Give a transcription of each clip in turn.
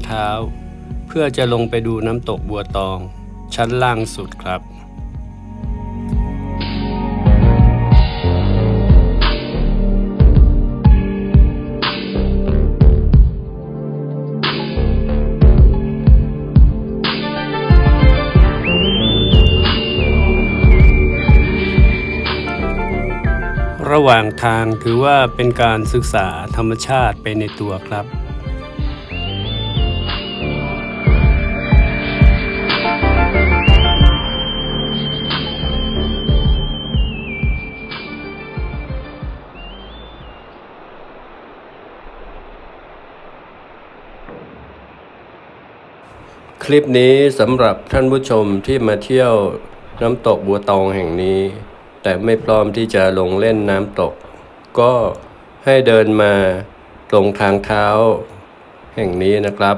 เดินเท้า เพื่อจะลงไปดูน้ำตกบัวตอง ชั้นล่างสุดครับระหว่างทางถือว่าเป็นการศึกษาธรรมชาติไปในตัวครับ ลิปนี้สำหรับท่านผู้ชมที่มาเที่ยวน้ำตกบัวตองแห่งนี้ แต่ไม่พร้อมที่จะลงเล่นน้ำตก ก็ให้เดินมาตรงทางเท้าแห่งนี้นะครับ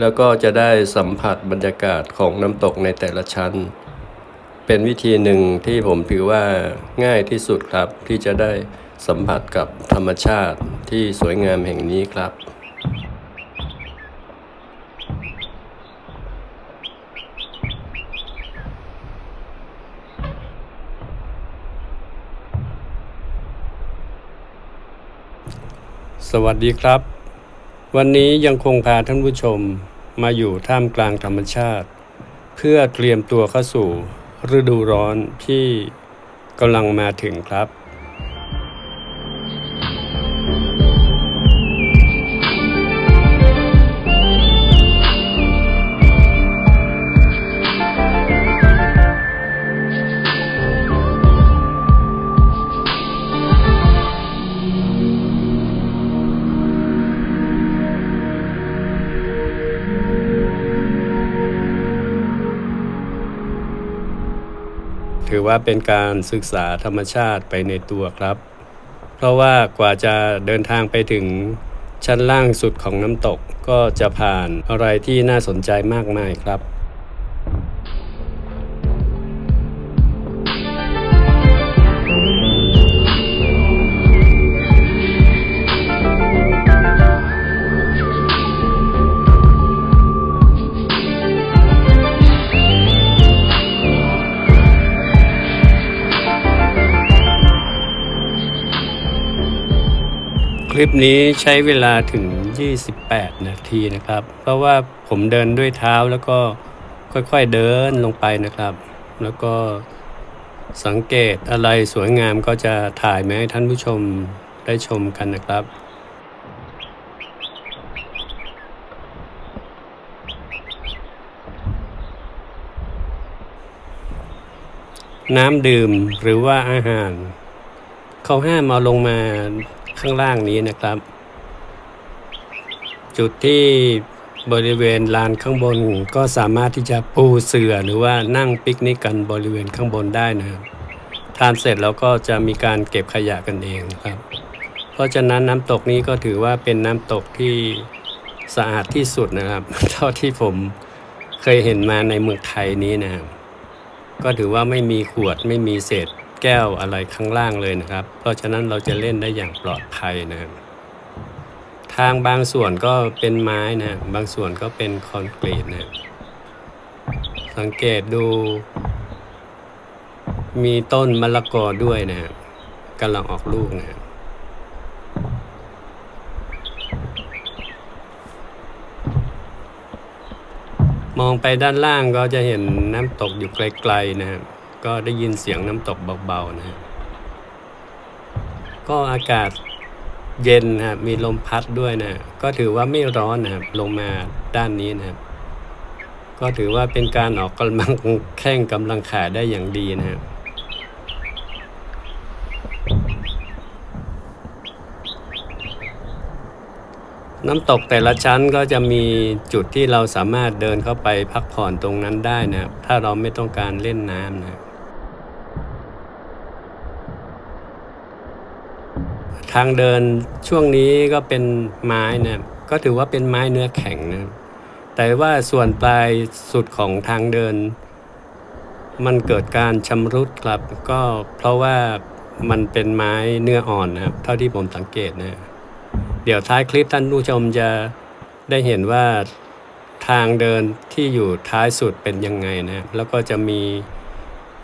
แล้วก็จะได้สัมผัสบรรยากาศของน้ำตกในแต่ละชั้น เป็นวิธีหนึ่งที่ผมถือว่าง่ายที่สุดครับที่จะได้สัมผัสกับธรรมชาติที่สวยงามแห่งนี้ครับ สวัสดีครับ วันนี้ยังคงพาท่านผู้ชมมาอยู่ท่ามกลางธรรมชาติ เพื่อเตรียมตัวเข้าสู่ฤดูร้อนที่กำลังมาถึงครับ ว่าเป็นการศึกษาธรรมชาติไปในตัวครับ เพราะว่ากว่าจะเดินทางไปถึงชั้นล่างสุดของน้ำตกก็จะผ่านอะไรที่น่าสนใจมากมายครับ ลิปนี้ใช้เวลาถึง 28 นาทีนะครับ เพราะว่าผมเดินด้วยเท้าแล้วก็ค่อยๆเดินลงไปนะครับ แล้วก็สังเกตอะไรสวยงามก็จะถ่ายมาให้ท่านผู้ชมได้ชมกันนะครับน้ำดื่มหรือว่าอาหาร เขาห้ามเอาลงมา ข้างล่างนี้นะครับ จุดที่บริเวณลานข้างบนก็สามารถที่จะปูเสื่อหรือว่านั่งปิกนิกกันบริเวณข้างบนได้นะครับทานเสร็จแล้วก็จะมีการเก็บขยะกันเองครับ เพราะฉะนั้นน้ำตกนี้ก็ถือว่าเป็นน้ำตกที่สะอาดที่สุดนะครับ เท่าที่ผมเคยเห็นมาในเมืองไทยนี้นะครับ ก็ถือว่าไม่มีขวดไม่มีเศษ แก้วอะไรข้างล่างเลยนะครับ เพราะฉะนั้นเราจะเล่นได้อย่างปลอดภัยนะครับทางบางส่วนก็เป็นไม้นะบางส่วนก็เป็นคอนกรีตนะสังเกตดู มีต้นมะละกอด้วยนะครับกำลังออกลูกนะครับมองไปด้านล่างก็จะเห็นน้ำตกอยู่ไกลๆนะครับ ก็ได้ยินเสียงน้ำตกเบาๆนะครับก็อากาศเย็นนะครับมีลมพัดด้วยนะก็ถือว่าไม่ร้อนนะครับลงมาด้านนี้นะครับ ก็ถือว่าเป็นการออกกำลังแข้งกำลังขาได้อย่างดีนะครับน้ำตกแต่ละชั้นก็จะมีจุดที่เราสามารถเดินเข้าไปพักผ่อนตรงนั้นได้นะครับถ้าเราไม่ต้องการเล่นน้ำนะครับ ทางเดินช่วงนี้ก็เป็นไม้นะก็ถือว่าเป็นไม้เนื้อแข็งนะแต่ว่าส่วนปลายสุดของทางเดิน มันเกิดการชำรุดครับ ก็เพราะว่ามันเป็นไม้เนื้ออ่อนนะครับ เท่าที่ผมสังเกตนะเดี๋ยวท้ายคลิปท่านผู้ชมจะได้เห็นว่าทางเดินที่อยู่ท้ายสุดเป็นยังไงนะแล้วก็จะมี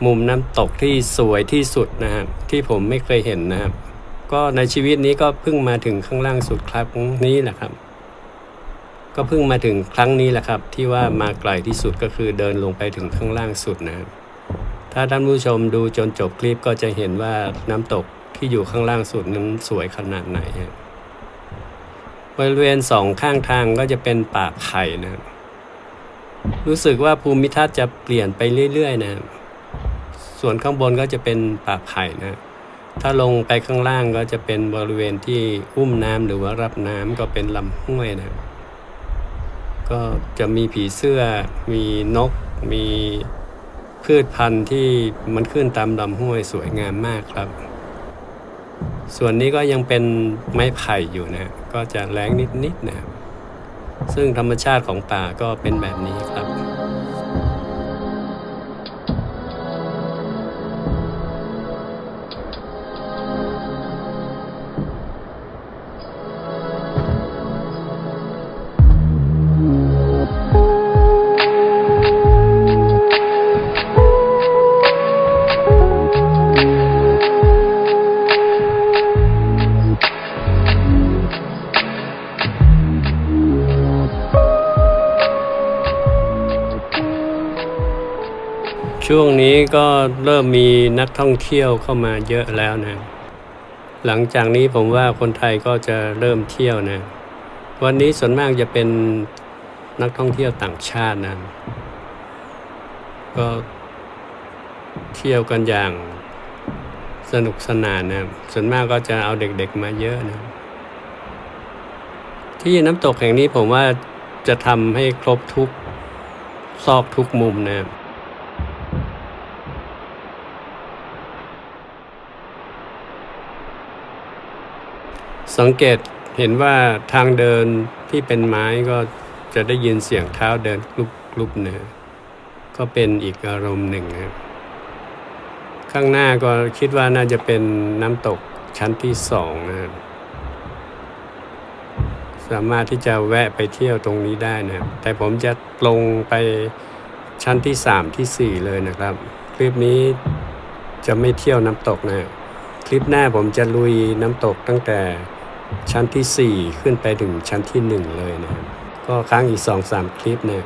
มุมน้ำตกที่สวยที่สุดนะครับที่ผมไม่เคยเห็นนะครับ ก็ในชีวิตนี้ก็เพิ่งมาถึงข้างล่างสุดครั้งนี้แหละครับ ก็เพิ่งมาถึงครั้งนี้แหละครับ ที่ว่ามาไกลที่สุดก็คือเดินลงไปถึงข้างล่างสุดนะครับถ้าท่านผู้ชมดูจนจบคลิปก็จะเห็นว่าน้ำตกที่อยู่ข้างล่างสุดนั้นสวยขนาดไหนบริเวณสองข้างทางก็จะเป็นป่าไผ่นะครับรู้สึกว่าภูมิทัศน์จะเปลี่ยนไปเรื่อยๆ นะ ส่วนข้างบนก็จะเป็นป่าไผ่นะ ถ้าลงไปข้างล่างก็จะเป็นบริเวณที่อุ้มน้ำหรือว่ารับน้ำก็เป็นลำห้วยนะก็จะมีผีเสื้อ มีนก มีพืชพันธุ์ที่มันขึ้นตามลำห้วยสวยงามมากครับ ส่วนนี้ก็ยังเป็นไม้ไผ่อยู่นะ ก็จะแรงนิดๆนะครับซึ่งธรรมชาติของป่าก็เป็นแบบนี้ครับ ก็เริ่มมีนักท่องเที่ยวเข้ามาเยอะแล้วนะ หลังจากนี้ผมว่าคนไทยก็จะเริ่มเที่ยวนะ วันนี้ส่วนมากจะเป็นนักท่องเที่ยวต่างชาตินะ ก็เที่ยวกันอย่างสนุกสนานนะ ส่วนมากก็จะเอาเด็กๆมาเยอะนะ ที่น้ำตกแห่งนี้ผมว่าจะทำให้ครบทุกซอกทุกมุมนะ สังเกตเห็นว่าทางเดินที่เป็นไม้ก็จะได้ยินเสียงเท้าเดินกลุบกลุบเนะก็เป็นอีกอารมณ์หนึ่งนะครับข้างหน้าก็คิดว่าน่าจะเป็นน้ำตกชั้นที่สองนะครับสามารถที่จะแวะไปเที่ยวตรงนี้ได้นะครับแต่ผมจะลงไปชั้นที่สามที่สี่เลยนะครับ คลิปนี้จะไม่เที่ยวน้ำตกนะคลิปหน้าผมจะลุยน้ำตกตั้งแต่ ชั้นที่ 4 ขึ้นไปถึงชั้นที่ 1 เลยนะครับก็ค้างอีก 2-3 คลิปเนี่ย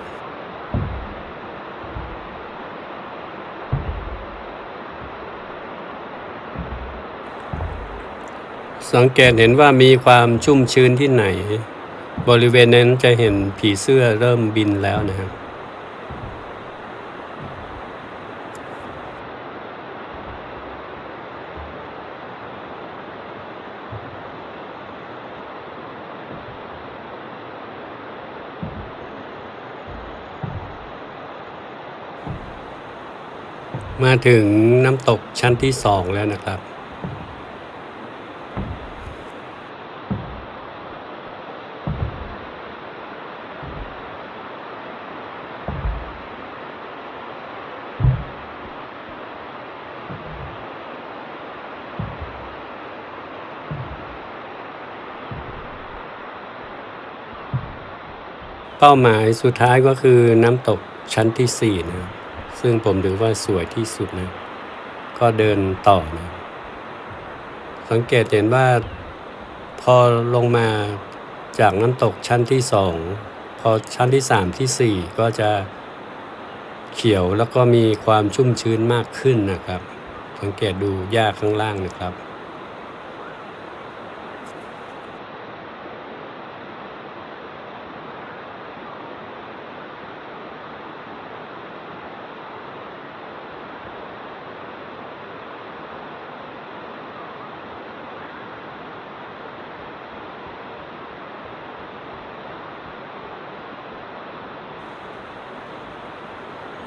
สังเกตเห็นว่ามีความชุ่มชื้นที่ไหน บริเวณนั้นจะเห็นผีเสื้อเริ่มบินแล้วนะครับ มาถึงน้ำตกชั้นที่สองแล้วนะครับ เป้าหมายสุดท้ายก็คือน้ำตกชั้นที่สี่นะครับ ซึ่งผมถือว่าสวยที่สุดนะ ก็เดินต่อนะ สังเกตเห็นว่าพอลงมาจากน้ำตกชั้นที่สอง พอชั้นที่สามที่สี่ก็จะเขียวแล้วก็มีความชุ่มชื้นมากขึ้นนะครับ สังเกตดูหญ้าข้างล่างนะครับ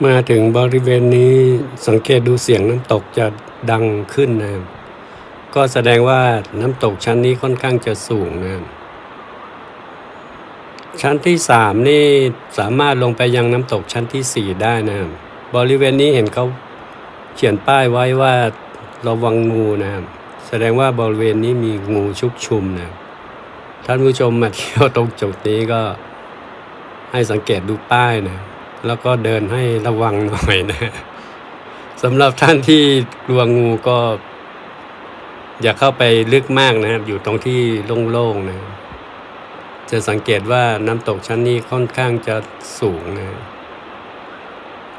มาถึงบริเวณนี้สังเกตดูเสียงน้ำตกจะดังขึ้นนะครับก็แสดงว่าน้ำตกชั้นนี้ค่อนข้างจะสูงนะครับชั้นที่สามนี่สามารถลงไปยังน้ำตกชั้นที่สี่ได้นะครับบริเวณนี้เห็นเขาเขียนป้ายไว้ว่าระวังงูนะครับแสดงว่าบริเวณนี้มีงูชุกชุมนะครับท่านผู้ชมมาเที่ยวตรงจุดนี้ก็ให้สังเกตดูป้ายนะ แล้วก็เดินให้ระวังหน่อยนะสำหรับท่านที่กลัวงูก็ อย่าเข้าไปลึกมากนะครับ อยู่ตรงที่โล่งๆนะ จะสังเกตว่าน้ำตกชั้นนี้ค่อนข้างจะสูงนะ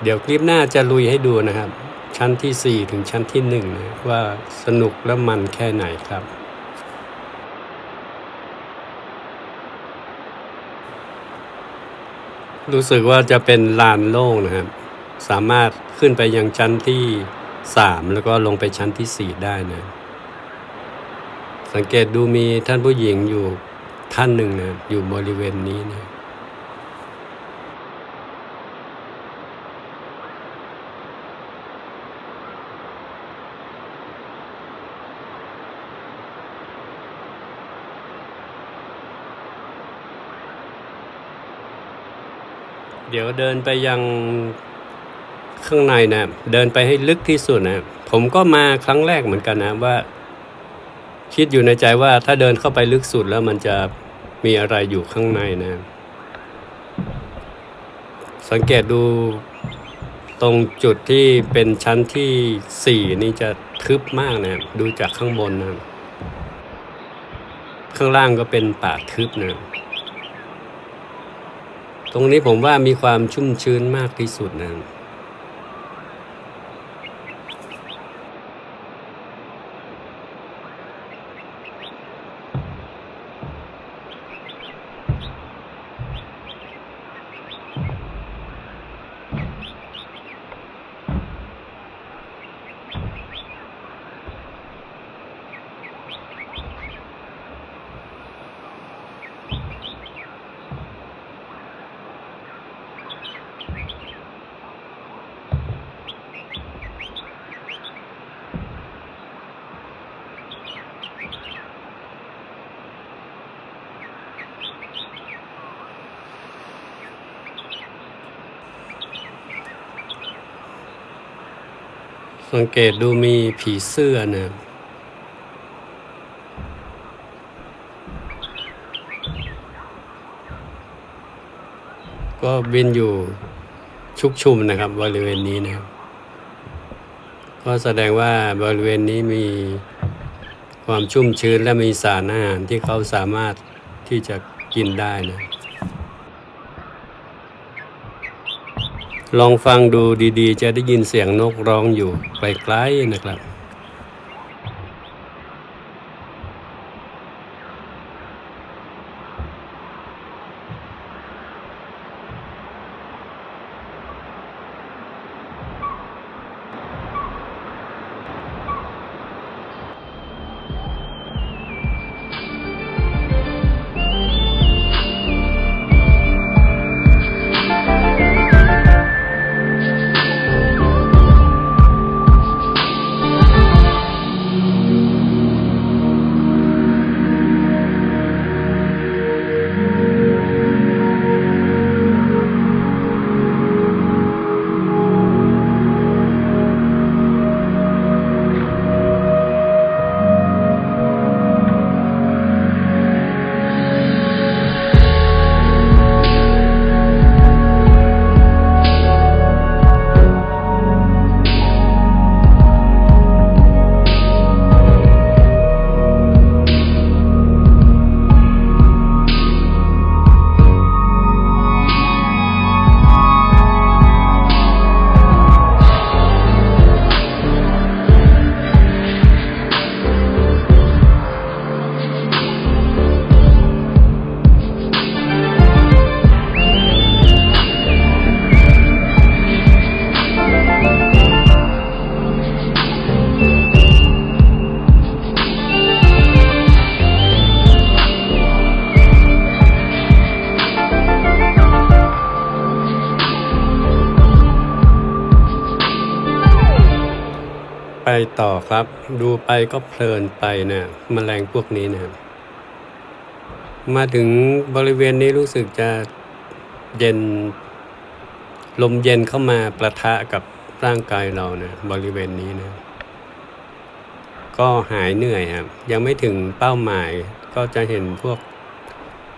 เดี๋ยวคลิปหน้าจะลุยให้ดูนะครับ ชั้นที่ 4 ถึงชั้นที่1นะว่าสนุกและมันแค่ไหนครับ รู้สึกว่าจะเป็นลานโล่งนะครับ สามารถขึ้นไปยังชั้นที่ 3 แล้วก็ลงไปชั้นที่ 4 ได้นะ สังเกตดูมีท่านผู้หญิงอยู่ท่านหนึ่งนะอยู่บริเวณนี้นะ เดี๋ยวเดินไปยังข้างในนะ เดินไปให้ลึกที่สุดนะ ผมก็มาครั้งแรกเหมือนกันนะว่า คิดอยู่ในใจว่าถ้าเดินเข้าไปลึกสุดแล้วมันจะมีอะไรอยู่ข้างในนะ สังเกตดูตรงจุดที่เป็นชั้นที่สี่นี่จะทึบมากนะ ดูจากข้างบนนะ ข้างล่างก็เป็นป่าทึบนะ ตรงนี้ผมว่ามีความชุ่มชื้นมากที่สุดนะ สังเกตดูมีผีเสื้อนะก็บินอยู่ชุกชุมนะครับ บริเวณนี้นะครับ ก็แสดงว่าบริเวณนี้มีความชุ่มชื้นและมีสารอาหารที่เขาสามารถที่จะกินได้นะ ลองฟังดูดีๆ จะได้ยินเสียงนกร้องอยู่ไกลๆนะครับ ไปก็เพลินไปนะมแมลงพวกนี้นะครับมาถึงบริเวณนี้รู้สึกจะเย็น ลมเย็นเข้ามาประทะกับร่างกายเรานะบริเวณนี้นะ ก็หายเหนื่อยครับยังไม่ถึงเป้าหมายก็จะเห็นพวก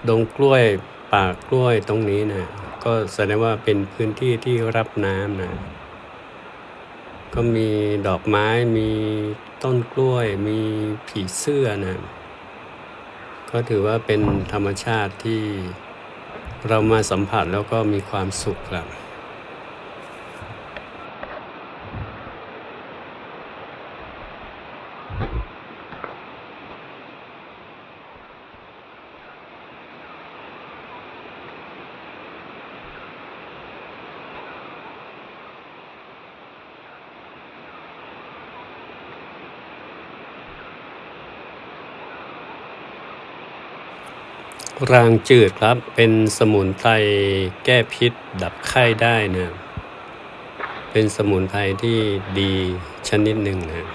ดงกล้วยป่ากล้วยตรงนี้นะก็แสดงว่าเป็นพื้นที่ที่รับน้ำนะ ก็มีดอกไม้มีต้นกล้วย มีผีเสื้อนะก็ถือว่าเป็นธรรมชาติที่เรามาสัมผัสแล้วก็มีความสุขครับ รางจืดครับ เป็นสมุนไพรแก้พิษดับไข้ได้นะ เป็นสมุนไพรที่ดีชนิดหนึ่งนะ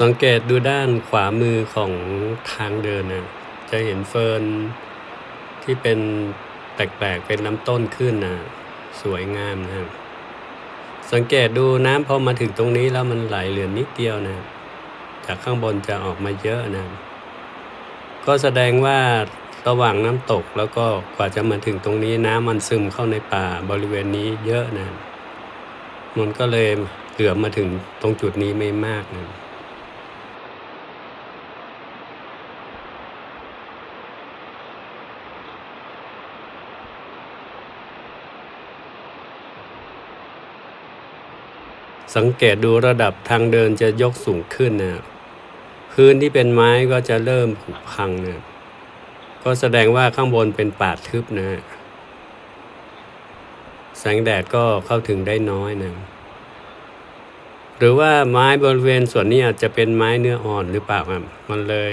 สังเกตดูด้านขวามือของทางเดินนะจะเห็นเฟิร์นที่เป็นแปลกๆเป็นน้ำต้นขึ้นนะสวยงามนะสังเกตดูน้ำพอมาถึงตรงนี้แล้วมันไหลเหลือนิดเดียวนะจากข้างบนจะออกมาเยอะนะก็แสดงว่าระหว่างน้ำตกแล้วก็กว่าจะมาถึงตรงนี้น้ำมันซึมเข้าในป่าบริเวณนี้เยอะนะมันก็เลยเหลือมาถึงตรงจุดนี้ไม่มากนะ สังเกตดูระดับทางเดินจะยกสูงขึ้นนะพื้นที่เป็นไม้ก็จะเริ่มผุพังนะก็แสดงว่าข้างบนเป็นป่าทึบนะแสงแดดก็เข้าถึงได้น้อยนะหรือว่าไม้บริเวณส่วนนี้อาจจะเป็นไม้เนื้ออ่อนหรือเปล่าครับมันเลย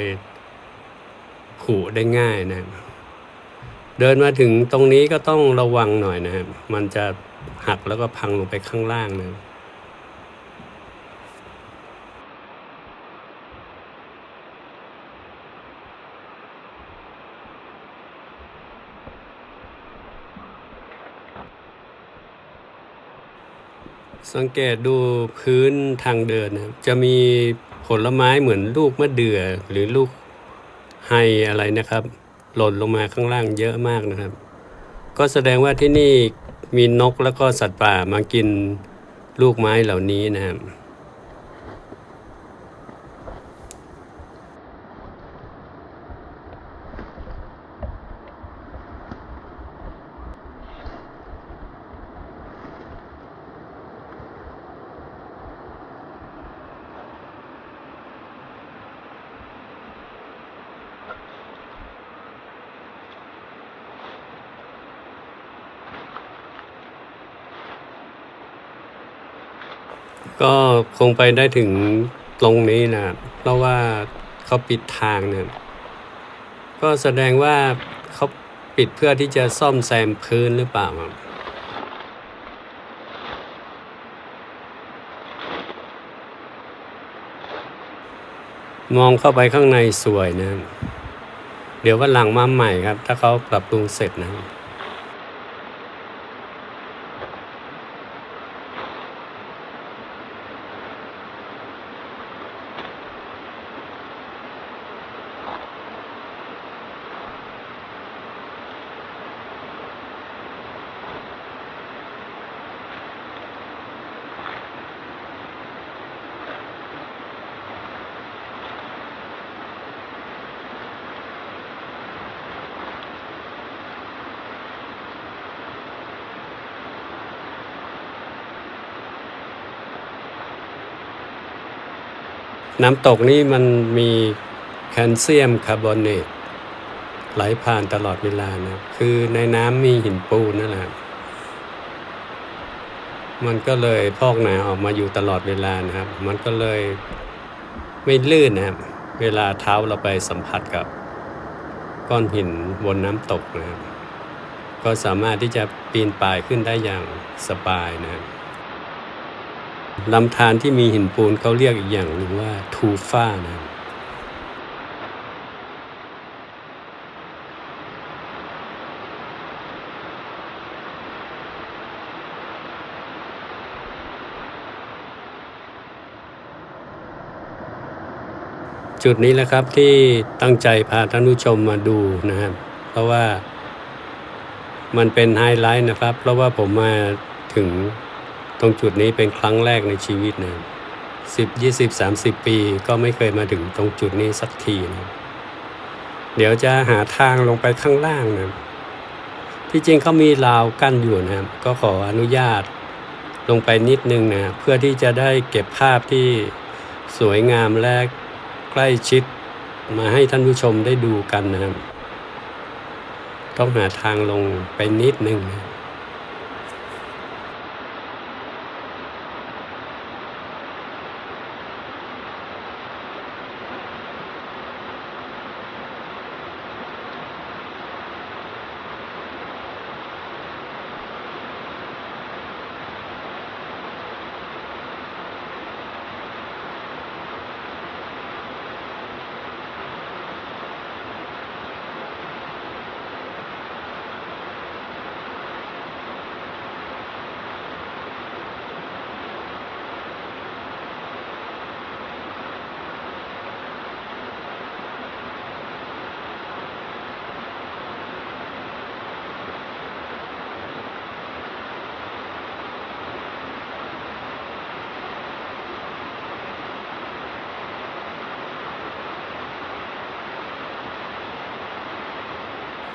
ขูได้ง่ายนะเดินมาถึงตรงนี้ก็ต้องระวังหน่อยนะครับมันจะหักแล้วก็พังลงไปข้างล่างนะ สังเกตดูพื้นทางเดินนะครับจะมีผลไม้เหมือนลูกมะเดื่อหรือลูกไฮอะไรนะครับ หล่นลงมาข้างล่างเยอะมากนะครับ ก็แสดงว่าที่นี่มีนกแล้วก็สัตว์ป่ามากินลูกไม้เหล่านี้นะครับ ก็ คงไปได้ถึงตรงนี้นะเพราะว่าเขาปิดทางเนี่ยก็แสดงว่าเขาปิดเพื่อที่จะซ่อมแซมพื้นหรือเปล่าครับมองเข้าไปข้างในสวยนะ เดี๋ยววันหลังมาใหม่ครับ ถ้าเขาปรับปรุงเสร็จนะ น้ำตกนี่มันมีแคลเซียมคาร์บอเนตไหลผ่านตลอดเวลานะ คือในน้ำมีหินปูนนั่นแหละ มันก็เลยพอกหนาออกมาอยู่ตลอดเวลานะครับ มันก็เลยไม่ลื่นนะครับ เวลาเท้าเราไปสัมผัสกับ ก้อนหินบนน้ำตกนะครับ ก็สามารถที่จะปีนป่ายขึ้นได้อย่างสบายนะครับ ลำธารที่มีหินปูนเขาเรียกอีกอย่างหนึ่งว่าทูฟ้านะจุดนี้แหละครับที่ตั้งใจพาท่านผู้ชมมาดูนะครับ เพราะว่ามันเป็นไฮไลท์นะครับ เพราะว่าผมมาถึง ตรงจุดนี้เป็นครั้งแรกในชีวิตนะสิบยี่สิบสามสิบปีก็ไม่เคยมาถึงตรงจุดนี้สักทีนะเดี๋ยวจะหาทางลงไปข้างล่างนะที่จริงเขามีราวกั้นอยู่นะครับ ก็ขออนุญาตลงไปนิดนึงนะเพื่อที่จะได้เก็บภาพที่สวยงามและใกล้ชิดมาให้ท่านผู้ชมได้ดูกันนะครับ ต้องหาทางลงไปนิดนึงนะ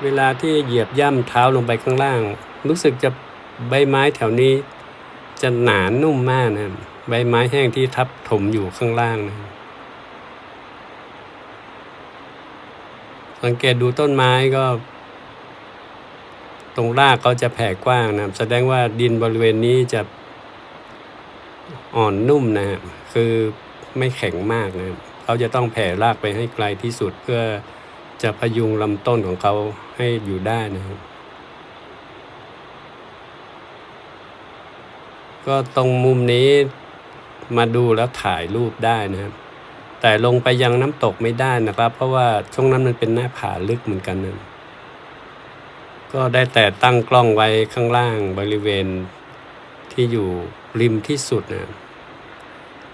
เวลาที่เหยียบย่ำเท้าลงไปข้างล่าง รู้สึกจะใบไม้แถวนี้ จะหนานุ่มมากนะใบไม้แห้งที่ทับถมอยู่ข้างล่างนะสังเกตดูต้นไม้ก็ ตรงรากเขาจะแผ่กว้างนะแสดงว่าดินบริเวณนี้จะอ่อนนุ่มนะครับคือไม่แข็งมากนะเขาจะต้องแผ่รากไปให้ไกลที่สุดเพื่อ จะพยุงลำต้นของเขาให้อยู่ได้นะครับ ก็ตรงมุมนี้มาดูแล้วถ่ายรูปได้นะครับ แต่ลงไปยังน้ำตกไม่ได้นะครับ เพราะว่าช่วงนั้นมันเป็นหน้าผาลึกเหมือนกันนะก็ได้แต่ตั้งกล้องไว้ข้างล่างบริเวณที่อยู่ริมที่สุดนะครับ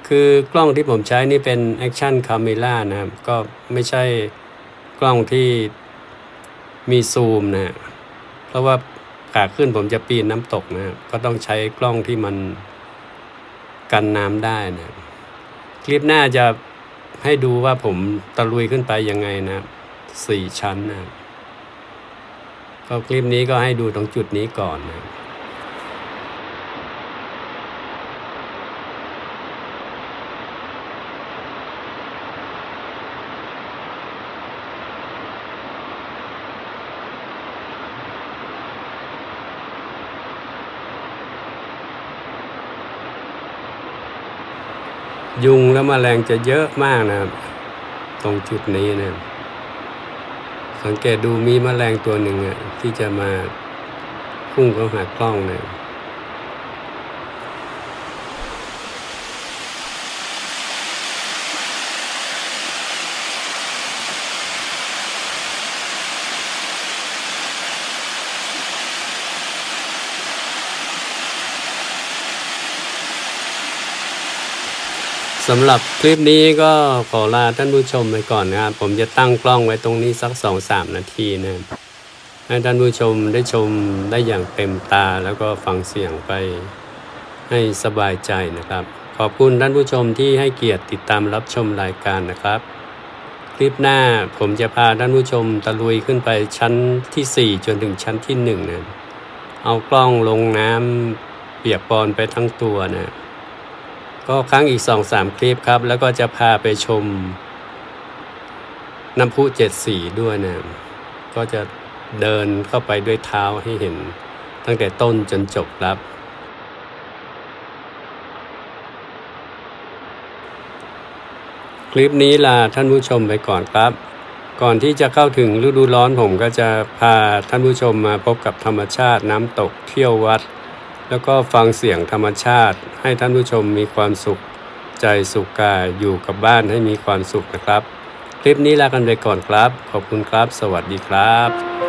คือกล้องที่ผมใช้นี่เป็น Action Camera นะครับ ก็ไม่ใช่ ล้องที่มีซูมนะฮะเพราะว่าขาขึ้นผมจะปีนน้ำตกนะครับก็ต้องใช้กล้องที่มันกันน้ำได้นะ คลิปหน้าจะให้ดูว่าผมตะลุยขึ้นไปยังไงนะสี่ชั้นนะก็คลิปนี้ก็ให้ดูตรงจุดนี้ก่อนนะ ยุงและแมลงจะเยอะมากนะครับ ตรงจุดนี้นะครับสังเกตดูมีแมลงตัวหนึ่งอะที่จะมาพุ่งเข้าหากล้องเนี่ย สำหรับคลิปนี้ก็ขอลาท่านผู้ชมไปก่อนนะครับ ผมจะตั้งกล้องไว้ตรงนี้สักสองสามนาทีนะให้ท่านผู้ชมได้ชมได้อย่างเต็มตาแล้วก็ฟังเสียงไปให้สบายใจนะครับ ขอบคุณท่านผู้ชมที่ให้เกียรติติดตามรับชมรายการนะครับ คลิปหน้าผมจะพาท่านผู้ชมตะลุยขึ้นไปชั้นที่ 4 จนถึงชั้นที่1นะเอากล้องลงน้ำเปียกปอนไปทั้งตัวนะ ก็ครั้งอีกสองสามคลิปครับ แล้วก็จะพาไปชมน้ำพุเจ็ดสีด้วยนะก็จะเดินเข้าไปด้วยเท้าให้เห็นตั้งแต่ต้นจนจบครับ คลิปนี้ลาท่านผู้ชมไปก่อนครับ ก่อนที่จะเข้าถึงฤดูร้อนผมก็จะพาท่านผู้ชมมาพบกับธรรมชาติน้ำตกเที่ยววัด แล้วก็ฟังเสียงธรรมชาติ ให้ท่านผู้ชมมีความสุข ใจสุขกายอยู่กับบ้านให้มีความสุขนะครับ คลิปนี้ลากันไปก่อนครับ ขอบคุณครับ สวัสดีครับ